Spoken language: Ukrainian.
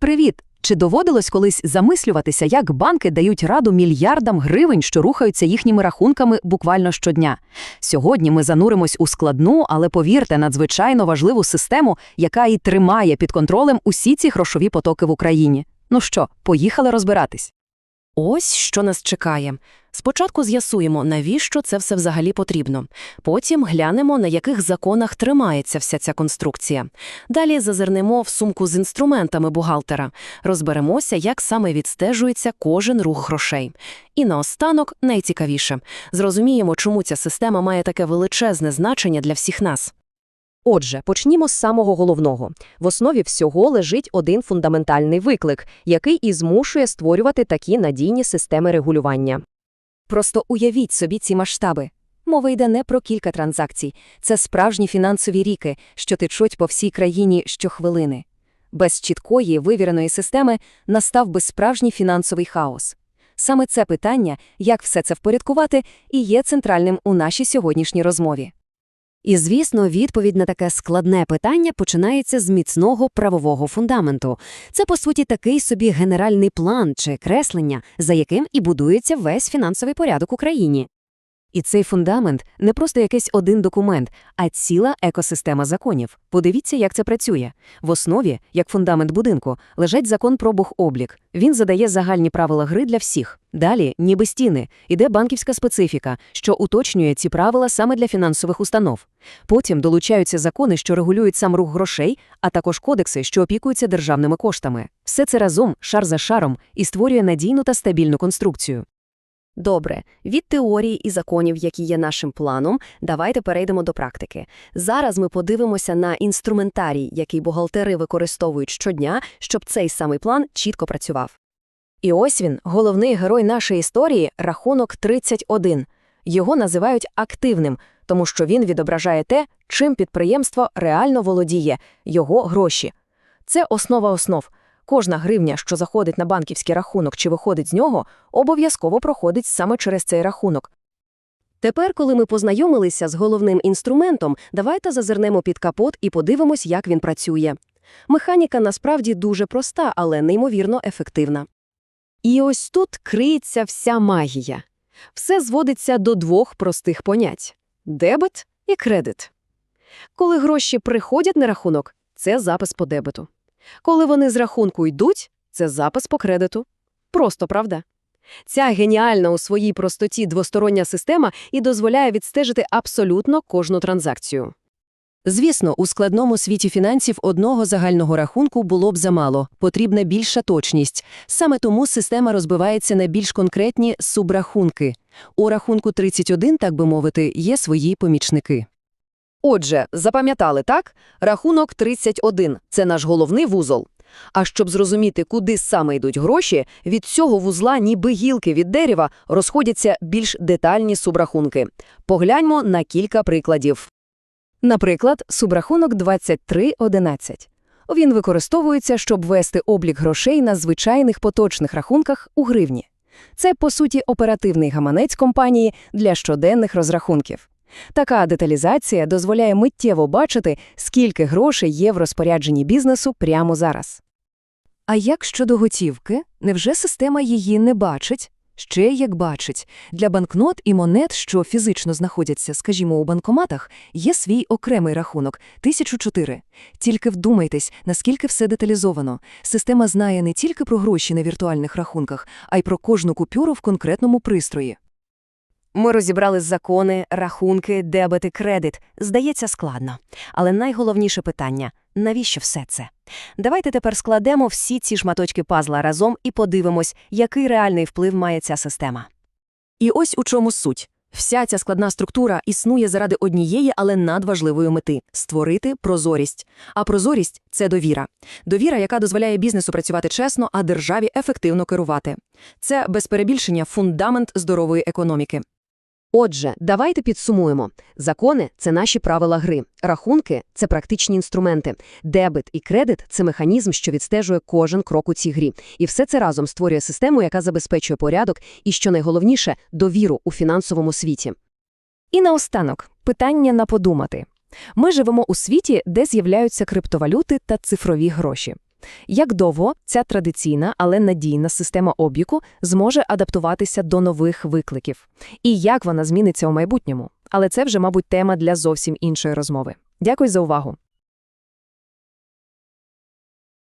Привіт! Чи доводилось колись замислюватися, як банки дають раду мільярдам гривень, що рухаються їхніми рахунками буквально щодня? Сьогодні ми зануримось у складну, але повірте, надзвичайно важливу систему, яка і тримає під контролем усі ці грошові потоки в Україні. Ну що, поїхали розбиратись. Ось що нас чекає. Спочатку з'ясуємо, навіщо це все взагалі потрібно. Потім глянемо, на яких законах тримається вся ця конструкція. Далі зазирнемо в сумку з інструментами бухгалтера, розберемося, як саме відстежується кожен рух грошей. І наостанок, найцікавіше, зрозуміємо, чому ця система має таке величезне значення для всіх нас. Отже, почнімо з самого головного. В основі всього лежить один фундаментальний виклик, який і змушує створювати такі надійні системи регулювання. Просто уявіть собі ці масштаби. Мова йде не про кілька транзакцій. Це справжні фінансові ріки, що течуть по всій країні щохвилини. Без чіткої, вивіреної системи настав би справжній фінансовий хаос. Саме це питання, як все це впорядкувати, і є центральним у нашій сьогоднішній розмові. І, звісно, відповідь на таке складне питання починається з міцного правового фундаменту. Це, по суті, такий собі генеральний план чи креслення, за яким і будується весь фінансовий порядок у країні. І цей фундамент не просто якийсь один документ, а ціла екосистема законів. Подивіться, як це працює. В основі, як фундамент будинку, лежить закон про бухоблік. Він задає загальні правила гри для всіх. Далі, ніби стіни, іде банківська специфіка, що уточнює ці правила саме для фінансових установ. Потім долучаються закони, що регулюють сам рух грошей, а також кодекси, що опікуються державними коштами. Все це разом, шар за шаром, і створює надійну та стабільну конструкцію. Добре, від теорії і законів, які є нашим планом, давайте перейдемо до практики. Зараз ми подивимося на інструментарій, який бухгалтери використовують щодня, щоб цей самий план чітко працював. І ось він, головний герой нашої історії, рахунок 31. Його називають активним, тому що він відображає те, чим підприємство реально володіє – його гроші. Це основа основ. Кожна гривня, що заходить на банківський рахунок чи виходить з нього, обов'язково проходить саме через цей рахунок. Тепер, коли ми познайомилися з головним інструментом, давайте зазирнемо під капот і подивимось, як він працює. Механіка насправді дуже проста, але неймовірно ефективна. І ось тут криється вся магія. Все зводиться до двох простих понять – дебет і кредит. Коли гроші приходять на рахунок – це запис по дебету. Коли вони з рахунку йдуть, це запис по кредиту. Просто, правда? Ця геніальна у своїй простоті двостороння система і дозволяє відстежити абсолютно кожну транзакцію. Звісно, у складному світі фінансів одного загального рахунку було б замало, потрібна більша точність. Саме тому система розбивається на більш конкретні субрахунки. У рахунку 31, так би мовити, є свої помічники. Отже, запам'ятали, так? Рахунок 31 – це наш головний вузол. А щоб зрозуміти, куди саме йдуть гроші, від цього вузла, ніби гілки від дерева, розходяться більш детальні субрахунки. Погляньмо на кілька прикладів. Наприклад, субрахунок 2311. Він використовується, щоб вести облік грошей на звичайних поточних рахунках у гривні. Це, по суті, оперативний гаманець компанії для щоденних розрахунків. Така деталізація дозволяє миттєво бачити, скільки грошей є в розпорядженні бізнесу прямо зараз. А як щодо готівки? Невже система її не бачить? Ще як бачить. Для банкнот і монет, що фізично знаходяться, скажімо, у банкоматах, є свій окремий рахунок – 1004. Тільки вдумайтесь, наскільки все деталізовано. Система знає не тільки про гроші на віртуальних рахунках, а й про кожну купюру в конкретному пристрої. Ми розібрали закони, рахунки, дебет і кредит. Здається, складно. Але найголовніше питання – навіщо все це? Давайте тепер складемо всі ці шматочки пазла разом і подивимось, який реальний вплив має ця система. І ось у чому суть. Вся ця складна структура існує заради однієї, але надважливої мети – створити прозорість. А прозорість – це довіра. Довіра, яка дозволяє бізнесу працювати чесно, а державі ефективно керувати. Це, без перебільшення, фундамент здорової економіки. Отже, давайте підсумуємо. Закони – це наші правила гри. Рахунки – це практичні інструменти. Дебет і кредит – це механізм, що відстежує кожен крок у цій грі. І все це разом створює систему, яка забезпечує порядок і, що найголовніше, довіру у фінансовому світі. І наостанок – питання на подумати. Ми живемо у світі, де з'являються криптовалюти та цифрові гроші. Як довго ця традиційна, але надійна система обліку зможе адаптуватися до нових викликів? І як вона зміниться у майбутньому? Але це вже, мабуть, тема для зовсім іншої розмови. Дякую за увагу.